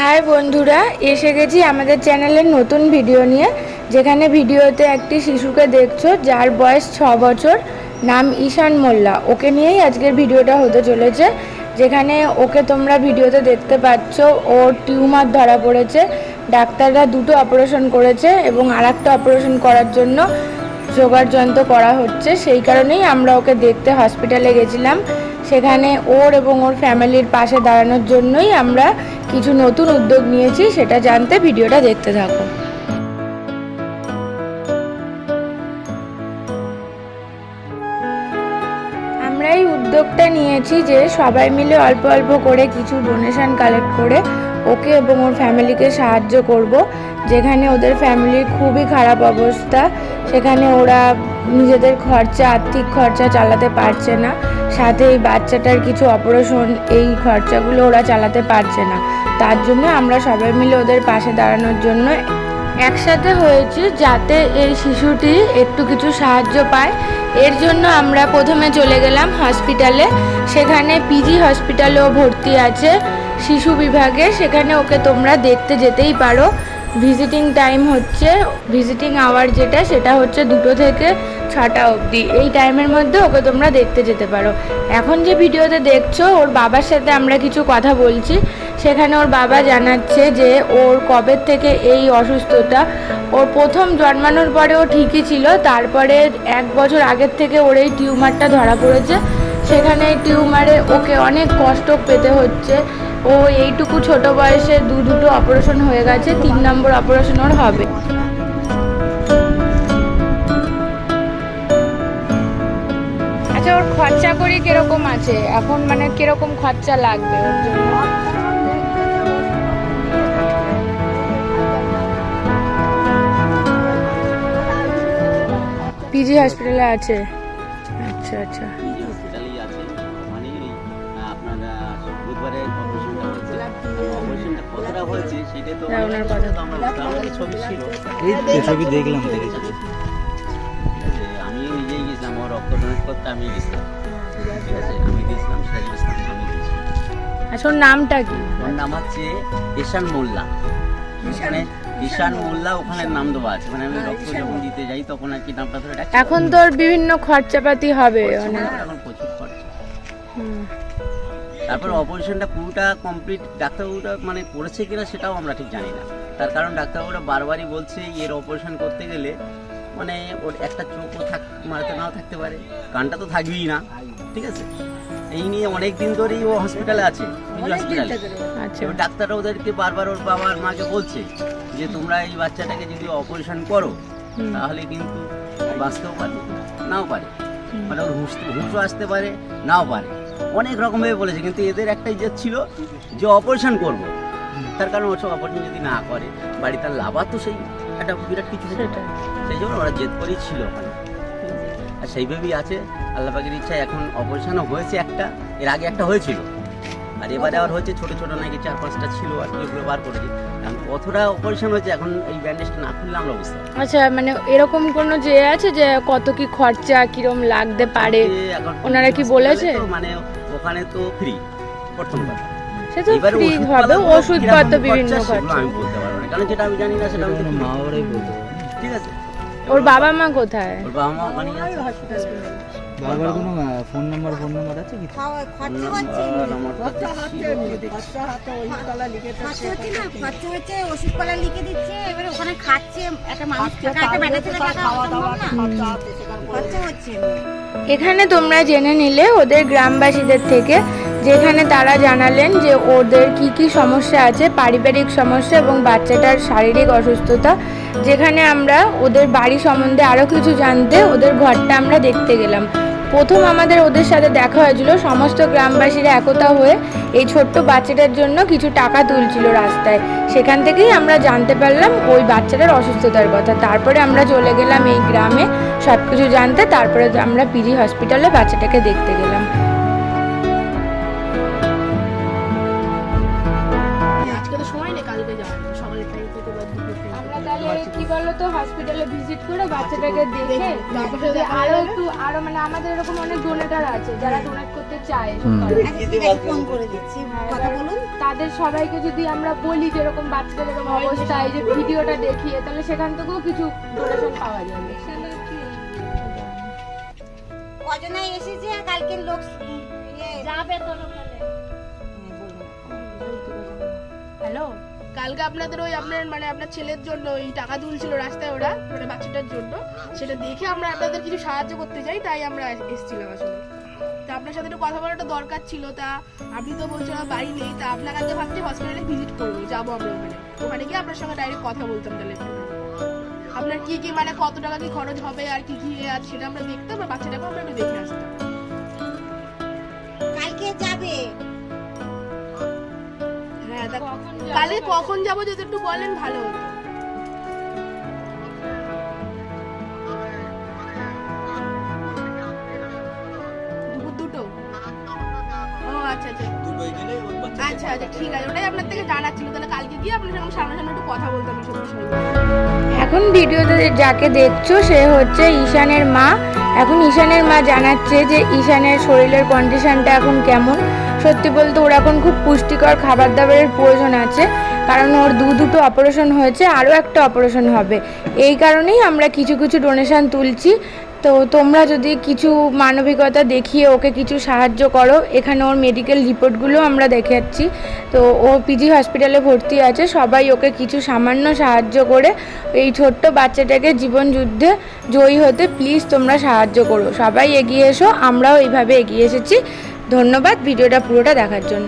High বন্ধুরা, এসে গেছি আমাদের চ্যানেলের নতুন ভিডিও নিয়ে। যেখানে ভিডিওতে একটি শিশুকে দেখছ, যার বয়স ছ বছর, নাম ঈশান মোল্লা। ওকে নিয়েই আজকের ভিডিওটা হতে চলেছে। যেখানে ওকে তোমরা ভিডিওতে দেখতে পাচ্ছ, ওর টিউমার ধরা পড়েছে, ডাক্তাররা দুটো অপারেশন করেছে এবং আর অপারেশন করার জন্য জোগাড় যন্ত্র করা হচ্ছে। সেই কারণেই আমরা ওকে দেখতে হসপিটালে গেছিলাম। সেখানে ওর এবং ওর ফ্যামিলির পাশে দাঁড়ানোর জন্যই আমরা কিছু নতুন উদ্যোগ নিয়েছি, সেটা জানতে ভিডিওটা দেখতে থাকো। আমরা এই উদ্যোগটা নিয়েছি যে সবাই মিলে অল্প অল্প করে কিছু ডোনেশন কালেক্ট করে ওকে এবং ওর ফ্যামিলিকে সাহায্য করব। যেখানে ওদের ফ্যামিলির খুবই খারাপ অবস্থা, সেখানে ওরা নিজেদের খরচা, আর্থিক খরচা চালাতে পারছে না। সাথে এই বাচ্চাটার কিছু অপারেশন এই খরচাগুলো ওরা চালাতে পারছে না। তার জন্য আমরা সবাই মিলে ওদের পাশে দাঁড়ানোর জন্য একসাথে হয়েছি যাতে এই শিশুটি একটু কিছু সাহায্য পায়। এর জন্য আমরা প্রথমে চলে গেলাম হসপিটালে। সেখানে পিজি হসপিটালেও ভর্তি আছে শিশু বিভাগে। সেখানে ওকে তোমরা দেখতে যেতেই পারো। ভিজিটিং টাইম হচ্ছে ভিজিটিং আওয়ার যেটা, সেটা হচ্ছে দুটো থেকে ছটা অবধি। এই টাইমের মধ্যে ওকে তোমরা দেখতে যেতে পারো। এখন যে ভিডিওতে দেখছ, ওর বাবার সাথে আমরা কিছু কথা বলছি। সেখানে ওর বাবা জানাচ্ছে যে, ওর কবে থেকে এই অসুস্থতা। ওর প্রথম জন্মানোর পরে ও ঠিকই ছিল, তারপরে এক বছর আগের থেকে ওর এই টিউমারটা ধরা পড়েছে। সেখানে টিউমারে ওকে অনেক কষ্ট পেতে হচ্ছে। ও এইটুকু ছোট বয়সে দু দুটো অপারেশন হয়ে গেছে, তিন নম্বর অপারেশন ওর হবে। আচ্ছা ওর খরচা করি কীরকম আছে? এখন মানে কীরকম খরচা লাগবে ওর জন্য? পিজি হসপিটালে আছে। আচ্ছা আচ্ছা। এই ছবি দেখলাম আমি নিজেই গেছিলাম আমার রক্ত ডোনেট করতে আমি গেছিলাম। ঠিক আছে আমি দিয়েছিলাম সিরাজুল ইসলাম আমি দিয়েছিলাম আচ্ছা ওর নামটা কি? ওর নাম হচ্ছে ঈশান মোল্লা। ঈশান মোল্লা। ওখানে নাম দেওয়া আছে। মানে আমি রক্ত যখন দিতে যাই তখন আর কি নামটা ধরে ডাকি এখন তোর বিভিন্ন খরচাপাতি হবে অনেক। এখন প্রচুর খরচা। হুম। তারপর অপারেশনটা পুরোটা কমপ্লিট ডাক্তারবাবুটা মানে করেছে কিনা সেটাও আমরা ঠিক জানি না। তার কারণ ডাক্তারবাবুরা বারবারই বলছে এর অপারেশন করতে গেলে মানে ওর একটা চোখও থাক মারতে নাও থাকতে পারে কানটা তো থাকবেই না ঠিক আছে? এই নিয়ে অনেক দিন ধরেই ও হসপিটালে আছে হসপিটালে আচ্ছা। এবার ডাক্তাররা ওদেরকে বারবার ওর বাবার মাকে বলছে যে তোমরা এই বাচ্চাটাকে যদি অপারেশন করো তাহলে কিন্তু বাঁচতেও পারে নাও পারে। মানে ওর হুঁশ হুঁশও আসতে পারে নাও পারে। অনেক রকমভাবে বলেছে কিন্তু এদের একটাই যে ছিল যে অপারেশন করব। তার কারণ ওসব অপারেশন যদি না করে বাড়ি তার লাভার তো সেই একটা বিরাট কিছু সেই জন্য ওরা জেদ করেই ছিল ওখানে। আর সেইভাবেই আছে আল্লাহ পাকের ইচ্ছায় এখন অপারেশনও হয়েছে একটা এর আগে একটা হয়েছিল। আর এবারে আবার হচ্ছে ছোট ছোট নাকি চার পাঁচটা ছিল আর কি বার করেছে। কতটা অপারেশন হয়েছে? এখন এই ব্যান্ডেজটা না খুললে আমরা বুঝতে আচ্ছা মানে এরকম কোনো যে আছে যে কত কি খরচা কিরম লাগতে পারে? ওনারা কি বলেছে? মানে ওখানে তো ফ্রি প্রথম কথা। সে তো ফ্রি হবে ওষুধপত্র বিভিন্ন খরচা। আমি বলতে পারব না। কারণ যেটা আমি জানি না সেটা আমি মা ওরাই বলতে ঠিক আছে? ওর বাবা মা কোথায়? ওর বাবা মা ওখানেই আছে। বাবার কোনো ফোন নাম্বার ফোন নাম্বার আছে কিছু। খরচা হচ্ছে। লিখে দিচ্ছে এবারে ওখানে খাচ্ছে একটা মানুষ খরচা হচ্ছে এখানে তোমরা জেনে নিলে ওদের গ্রামবাসীদের থেকে যেখানে তারা জানালেন যে ওদের কি কি সমস্যা আছে পারিবারিক সমস্যা এবং বাচ্চাটার শারীরিক অসুস্থতা যেখানে আমরা ওদের বাড়ি সম্বন্ধে আরও কিছু জানতে ওদের ঘরটা আমরা দেখতে গেলাম। প্রথম আমাদের ওদের সাথে দেখা হয়েছিল। সমস্ত গ্রামবাসীরা একতা হয়ে এই ছোট্ট বাচ্চাটার জন্য কিছু টাকা তুলছিল রাস্তায়। সেখান থেকেই আমরা জানতে পারলাম ওই বাচ্চাটার অসুস্থতার কথা। তারপরে আমরা চলে গেলাম এই গ্রামে সব কিছু জানতে, তারপরে আমরা পিজি হসপিটালে বাচ্চাটাকে দেখতে গেলাম। বলতো হসপিটালে ভিজিট করে বাচ্চাটাকে দেখে তারপরে যদি আরও একটু আরও মানে আমাদের এরকম অনেক ডোনেটার আছে যারা ডোনেট করতে চায়। ফোন করে দিচ্ছি কথা বলুন। তাদের সবাইকে যদি আমরা বলি যে এরকম বাচ্চাদের এরকম অবস্থা এই যে ভিডিওটা দেখিয়ে তাহলে সেখান থেকেও কিছু ডোনেশন পাওয়া যাবে। কজনাই এসেছে কালকে লোক যাবে তো হ্যালো? কালকে আপনাদের ওই আপনার মানে আপনার ছেলের জন্য ওই টাকা তুলছিল রাস্তায় ওরা মানে বাচ্চাটার জন্য। সেটা দেখে আমরা আপনাদের কিছু সাহায্য করতে চাই, তাই আমরা এসেছিলাম আসলে। তা আপনার সাথে একটু কথা বলাটা দরকার ছিল, তা আপনি তো বলছেন বাড়ি নেই, তা আপনার কাছে ভাবছি হসপিটালে ভিজিট করব, যাব আমরা ওখানে। ওখানে গিয়ে আপনার সঙ্গে ডাইরেক্ট কথা বলতাম তাহলে। আপনার কি কি মানে কত টাকা কি খরচ হবে আর কি কি আর সেটা আমরা দেখতাম, আর বাচ্চাটাকে আমরা একটু দেখে আসতাম। কালকে যাবে। কালকে কখন যাব যদি একটু বলেন, ভালো আচ্ছা আচ্ছা। আচ্ছা ওটাই আপনার থেকে তাহলে কালকে গিয়ে আপনার সঙ্গে কথা বিষয়ে এখন ভিডিওতে যাকে দেখছ, সে হচ্ছে ঈশানের মা। এখন ঈশানের মা জানাচ্ছে যে ঈশানের শরীরের কন্ডিশনটা এখন কেমন। সত্যি বলতে ওর এখন খুব পুষ্টিকর খাবার দাবারের প্রয়োজন আছে। কারণ ওর দু দুটো অপারেশন হয়েছে, আরও একটা অপারেশন হবে। এই কারণেই আমরা কিছু কিছু ডোনেশন তুলছি। তো তোমরা যদি কিছু মানবিকতা দেখিয়ে ওকে কিছু সাহায্য করো, এখানে ওর মেডিকেল রিপোর্টগুলো আমরা দেখাচ্ছি তো ও পিজি হসপিটালে ভর্তি আছে, সবাই ওকে কিছু সামান্য সাহায্য করে এই ছোট্ট বাচ্চাটাকে জীবন যুদ্ধে জয়ী হতে প্লিজ তোমরা সাহায্য করো। সবাই এগিয়ে এসো, আমরাও এইভাবে এগিয়ে এসেছি। ধন্যবাদ ভিডিওটা পুরোটা দেখার জন্য।